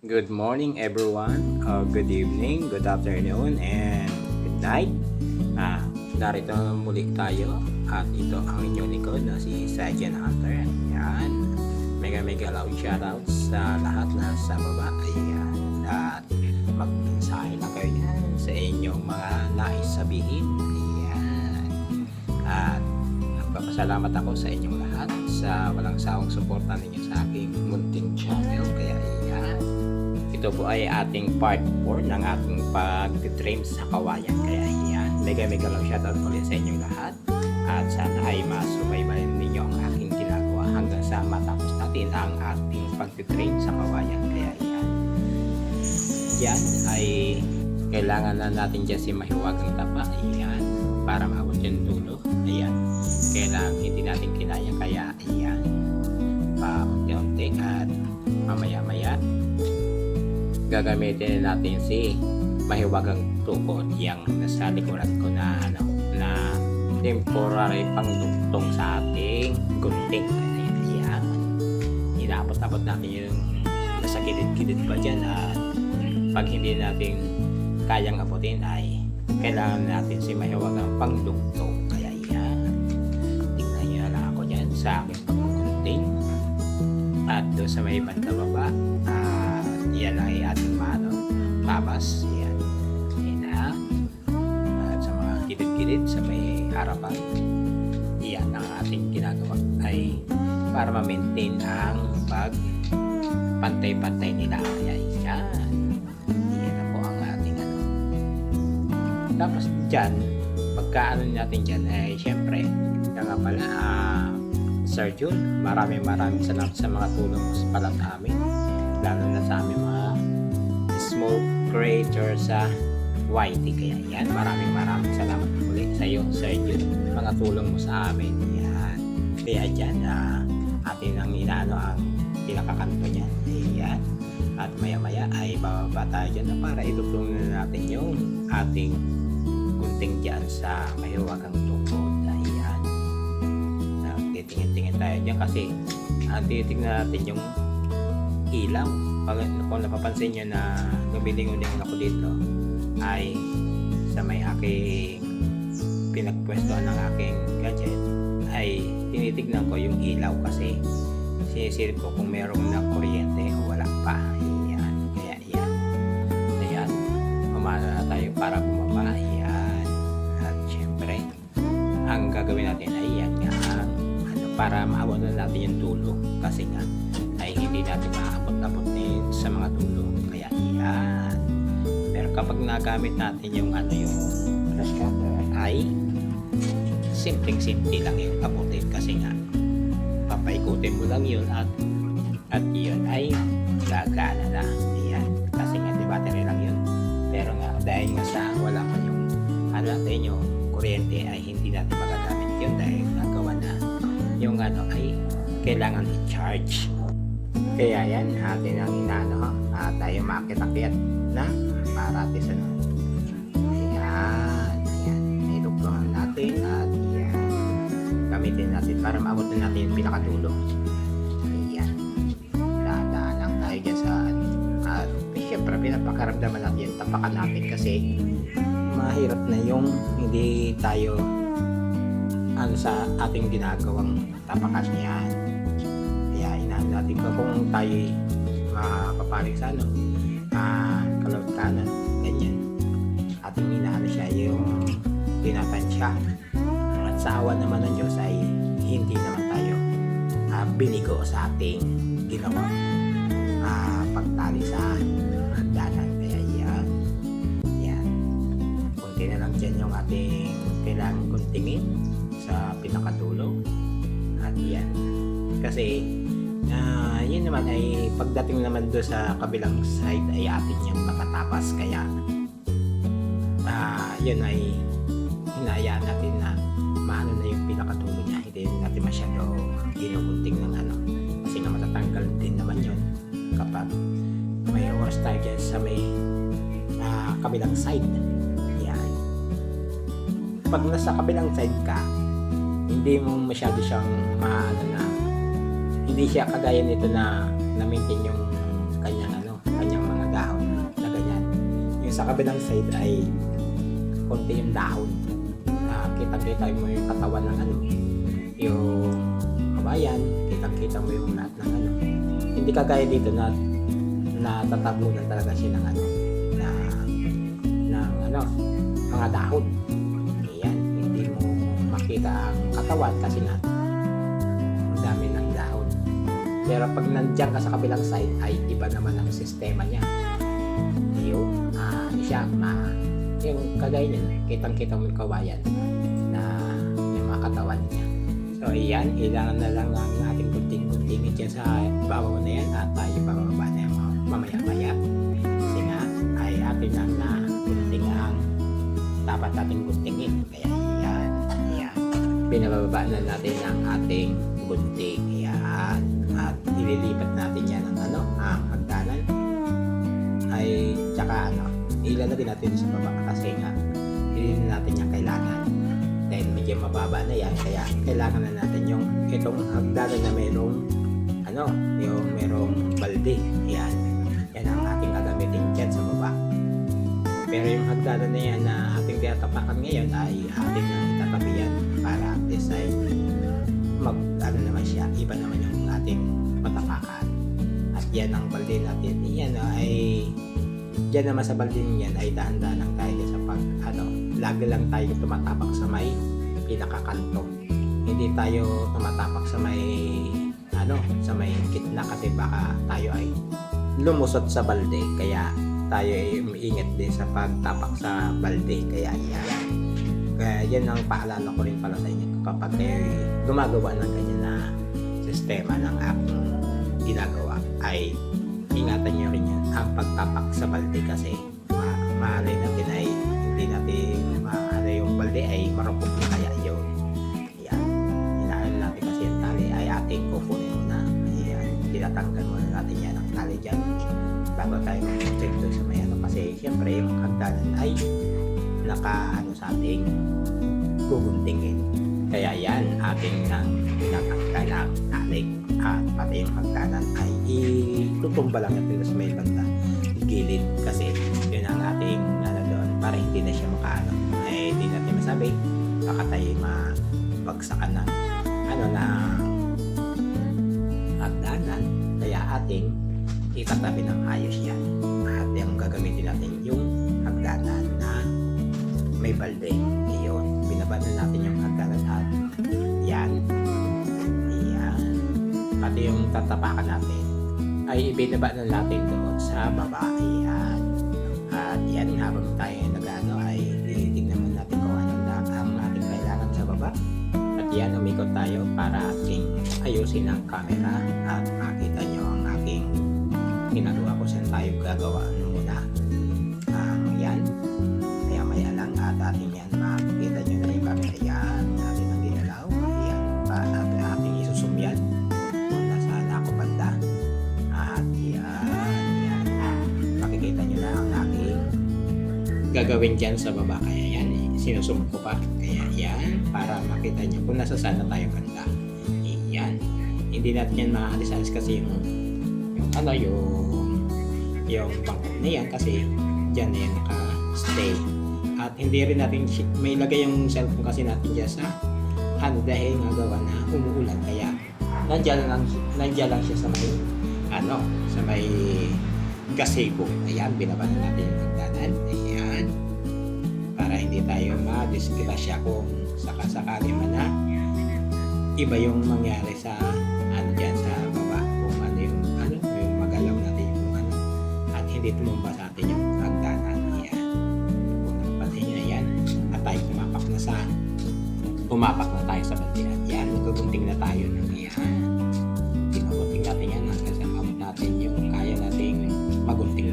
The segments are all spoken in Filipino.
Good morning everyone, uh, good evening, good afternoon, and good night. Ah, narito na muli tayo at ito ang inyong likod na si Sergeant Hunter. Yan. Mega mega loud shoutouts sa lahat na sa baba. Ayan. At magmensahe lang kayo yan sa inyong mga nais sabihin. Ayan. At nagpapasalamat ako sa inyong lahat sa walang sawang suporta ninyo sa aking munting channel. Kaya ayan. Ito po ay ating part 4 ng ating pag-dream sa kawayan. Kaya ayan, mega mega lang shoutout ulit sa inyong lahat. At sana ay masubaybayan ninyo ang aking ginagawa hanggang sa matapos natin ang ating pag-dream sa kawayan. Kaya ayan. Yan ay kailangan na natin dyan si mahiwagang tapa. Ayan. Para maabot yung dulo. Ayan. Kailangan hindi natin kinaya. Kaya ayan. Pa-unti-unti at mamaya-maya gagamitin natin si mahiwagang tukod yung nasa likuran ko na ano na temporary pangdugtong sa ating gunting. Ayan. Ayan inaabot-abot natin yung nasa gilid-gilid pa dyan at pag hindi natin kayang abutin ay kailangan natin si mahiwagang pangdugtong kaya yan tingnan nyo na ako dyan sa aking pagkukunting at doon sa may banda baba at yan ang ating mano tabas yan yan na. At sa mga gilid-gilid sa may harapan yan ang ating ginagawa. Ay para ma-maintain ang pag pantay-pantay nila. Kaya yan. Yan na po ang ating ano. Tapos dyan pagka natin dyan ay syempre kaya nga pala ah, Sir Jun, maraming maraming salamat sa mga tulong mo sa pala sa amin. Lalo na sa aming mga smoke creator sa YT. Kaya yan, maraming maraming salamat ulit sa iyo, Sir Jun. Mga tulong mo sa amin. Yan. Kaya dyan, ah, atin ang inaano ang pinakakanto niyan. Ayan. At maya maya ay bababa tayo dyan para itutulong na natin yung ating gunting dyan sa mahiwagang tukod. Ayan titingin-tingin tayo dyan kasi ang titignan natin yung ilaw. Pag kung napapansin nyo na lumilingon ako dito ay sa may aking pinagpwestuhan ng aking gadget ay tinitignan ko yung ilaw kasi sinisilip ko kung meron na kuryente o wala pa. Ayan. Kaya yan. Ayan. Umano na tayo para bumaba. Ayan. At syempre, ang gagawin natin ay yan nga ano, para maabot na natin yung tulo kasi nga hindi natin maabot-abot din sa mga tulo kaya yan pero kapag nagamit natin yung ano yung brush cutter. ay simpleng simple lang yung abutin kasi nga papaikutin mo lang yun at at yun ay gagana na. Yan kasi nga di battery lang yun. Pero nga dahil nga sa wala pa yung ano natin yung kuryente ay hindi natin magagamit yun dahil nagawa na yung ano ay kailangan i-charge. Kaya yan, atin ang inaano at tayo makitakyat na para atin sa Ayan, ayan, nilugtungan natin at ayan, gamitin natin para maabot na natin yung pinakadulo. Ayan, dahan lang tayo dyan sa at syempre pinapakaramdaman natin yung tapakan natin kasi mahirap na yung hindi tayo ano sa ating ginagawang tapakan yan. Natin ko kung tayo makapaparig sa ano, ah, kalawat kanan, ganyan. Ating inaano siya yung tinatansya. At sa awan naman ng Diyos ay hindi naman tayo ah, binigo sa ating ginawa ah, pagtali sa hagdanan. Kaya yan. Yan. Kunti na lang dyan yung ating kailangan kuntingin sa pinakadulo at yan kasi ah yun naman ay pagdating naman do sa kabilang side ay atin yung makatapas kaya ah yun ay hinayaan natin na maano na yung pinakadulo niya. Hindi natin masyado ginugunting ng ano kasi nga matatanggal din naman yun kapag may oras tayo dyan sa may ah, kabilang side. Yan. Pag nasa kabilang side ka hindi mo masyado siyang maano na hindi siya kagaya nito na na-maintain yung kanyang ano, kanyang sa kabilang side ay konti yung dahon. Ah, kitang-kita mo yung katawan ng ano, yung kabayan, kitang-kita mo yung lahat ng ano. Hindi kagaya dito na natatabunan talaga siya ng ano, na ng ano, mga dahon. Ayan, hindi mo makita ang katawan kasi nga Pero pag nandiyan ka sa kabilang side ay iba naman ang sistema niya. Yung ah siya ma yung kagaya niya, kitang-kita mo yung kawayan na yung mga katawan niya. So ayan, kailangan na lang ang ating gunting-guntingin dyan sa babaw na yan at tayo bababa na yan mamaya-maya. Kasi nga ay atin lang na gunting ang dapat ating guntingin. Kaya ayan, ayan. Pinababa na natin ang ating gunting. Ililipat natin yan ng ano, ang hagdanan. Ay, tsaka ano, ilalagay natin sa baba kasi nga hindi na natin yung kailangan. Dahil medyo mababa na yan, kaya kailangan na natin yung itong hagdanan na merong ano, yung merong balde. Yan. Yan ang ating gagamitin dyan sa baba. Pero yung hagdanan na yan na ating tinatapakan ngayon ay ating nang itatabi para at least ay mag ano naman siya, iba naman yung ating yan ang balde natin. Yan ay Diyan naman sa balde yan ay dahan-dahan lang tayo sa pag ano, lagi lang tayo tumatapak sa may pinakakanto. Hindi tayo tumatapak sa may ano, sa may gitna kasi baka tayo ay lumusot sa balde kaya tayo ay umiingat din sa pagtapak sa balde kaya yan. Kaya yan ang paalala ko rin pala sa inyo kapag kayo ay gumagawa ng ganyan na sistema ng aking ginagawa ay ingatan nyo rin yun ang pagtapak sa balde kasi ma maalay natin ay hindi natin maano yung balde ay marupok na kaya yun. Yan. Hinaan natin kasi yung tali ay ating kukunin muna. Ayan tinatanggal muna natin yan ang tali dyan. Bago tayo mag-check doon sa may ano. Kasi syempre yung hagdanan ay naka ano sa ating guguntingin kaya yan ating pinatanggal ang tali at pati yung hagdanan ay itutumba lang natin sa may banda gilid. Kasi yun ang ating ano doon para hindi na siya makaano. Ay hindi natin masabi baka tayo mabagsakan ng ano na hagdanan. Kaya ating itatabi ng ayos yan. At yung gagamitin natin yung hagdanan na may balde. Iyon binabanan natin yung hagdanan at yan. Yan. Pati yung tatapakan natin ay ibinaba na natin doon sa baba. Yan. At yan habang tayo nagano ay titignan natin kung ano na ang ating kailangan sa baba. At yan umikot tayo para ating ayusin ang camera at makita nyo ang aking ginagawa ko saan tayo gagawa ano gagawin dyan sa baba. Kaya yan sinusum ko pa. Kaya yan para makita nyo kung nasa saan na tayo banda. Yan. Hindi natin yan maalis-alis kasi yung yung ano yung yung bangko na yan. Kasi dyan na yan naka-stay. At hindi rin natin may lagay yung cellphone kasi natin dyan sa ano dahil nga gawa na umuulan. Kaya nandiyan lang nandiyan lang siya sa may ano sa may gazebo ayan binaban natin yung hagdanan ayan. Para hindi tayo ma-disgrasya kung sakasakali man na iba yung mangyari sa ano dyan sa baba. Kung ano yung ano yung magalaw natin yung ano. At hindi tumumba sa atin yung hagdanan ayan kung napansin nyo yan at tayo pumapak na sa pumapak na tayo sa bandiran yan nagkugunting na tayo ng yan ginugunting natin yan hanggang sa natin yung kaya nating magunting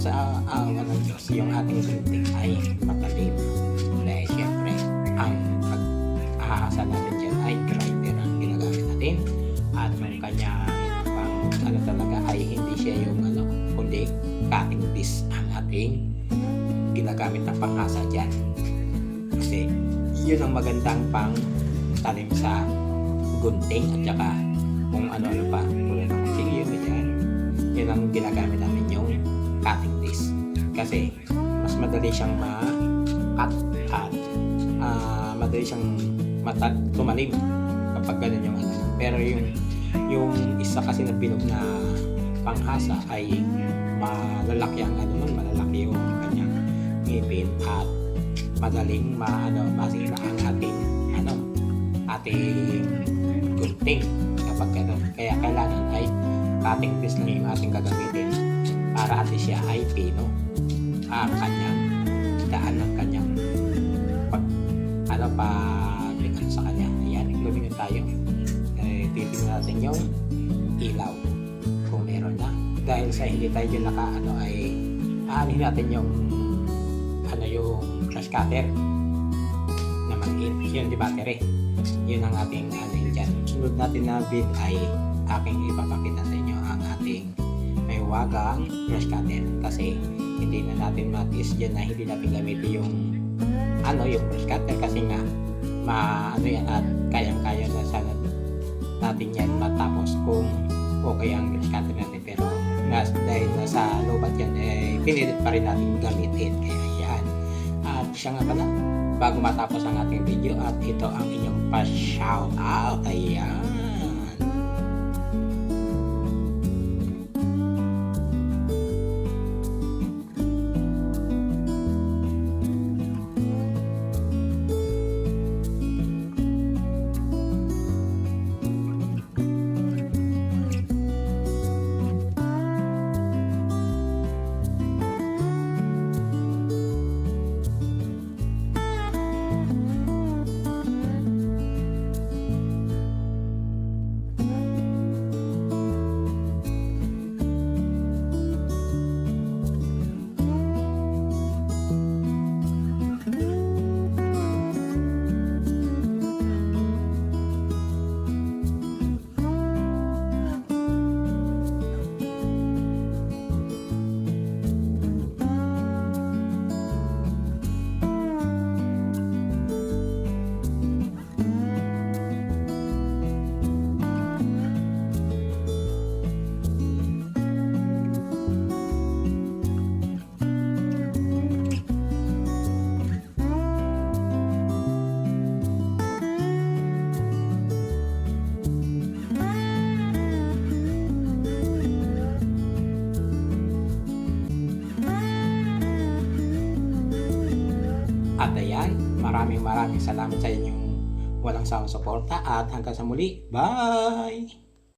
sa awa ng Diyos, yung ating gunting ay matalim. Dahil siyempre, ang pag-ahasa natin dyan ay grinder ang ginagamit natin. At yung kanya pang ano talaga ay hindi siya yung ano, kundi cutting disc ang ating ginagamit na panghasa dyan. Kasi yun ang magandang pang talim sa gunting at saka kung ano-ano pa. Tulad ng sige tayo, ayan. Yun ang ginagamit namin cutting disc. Kasi mas madali siyang ma-cut at ah, madali siyang mata tumalim kapag ganun yung ano. Pero yung yung isa kasi na bilog na panghasa ay malalaki ang ano nun, malalaki yung kanyang ngipin at madaling maano masira ang ating ano ating gunting kapag ganun. Kaya kailangan ay cutting piece lang yung ating gagamitin para ate siya ay pino ang kanyang daan ng kanyang pag ano pag ano sa kanya. Ayan, lumingon tayo. Eh, titignan natin yung ilaw kung meron na. Dahil sa hindi tayo dyan naka ano ay aanin natin yung ano yung flash cutter na maliit. Yun di battery. Yun ang ating ano yun dyan. Sunod natin na bit ay aking ipapakita sa inyo ang ating may wagang brush cutter kasi hindi na natin matiis dyan na hindi natin gamitin yung ano yung brush cutter kasi nga ma ano yan at kayang-kaya na sana natin yan matapos kung okay ang brush cutter natin. Pero nas, dahil nasa lobat yan eh pinilit pa rin natin gamitin. Kaya yan. At siya nga pala bago matapos ang ating video at ito ang inyong pa-shout out ayan maraming salamat sa inyong walang sawang suporta at hanggang sa muli. Bye!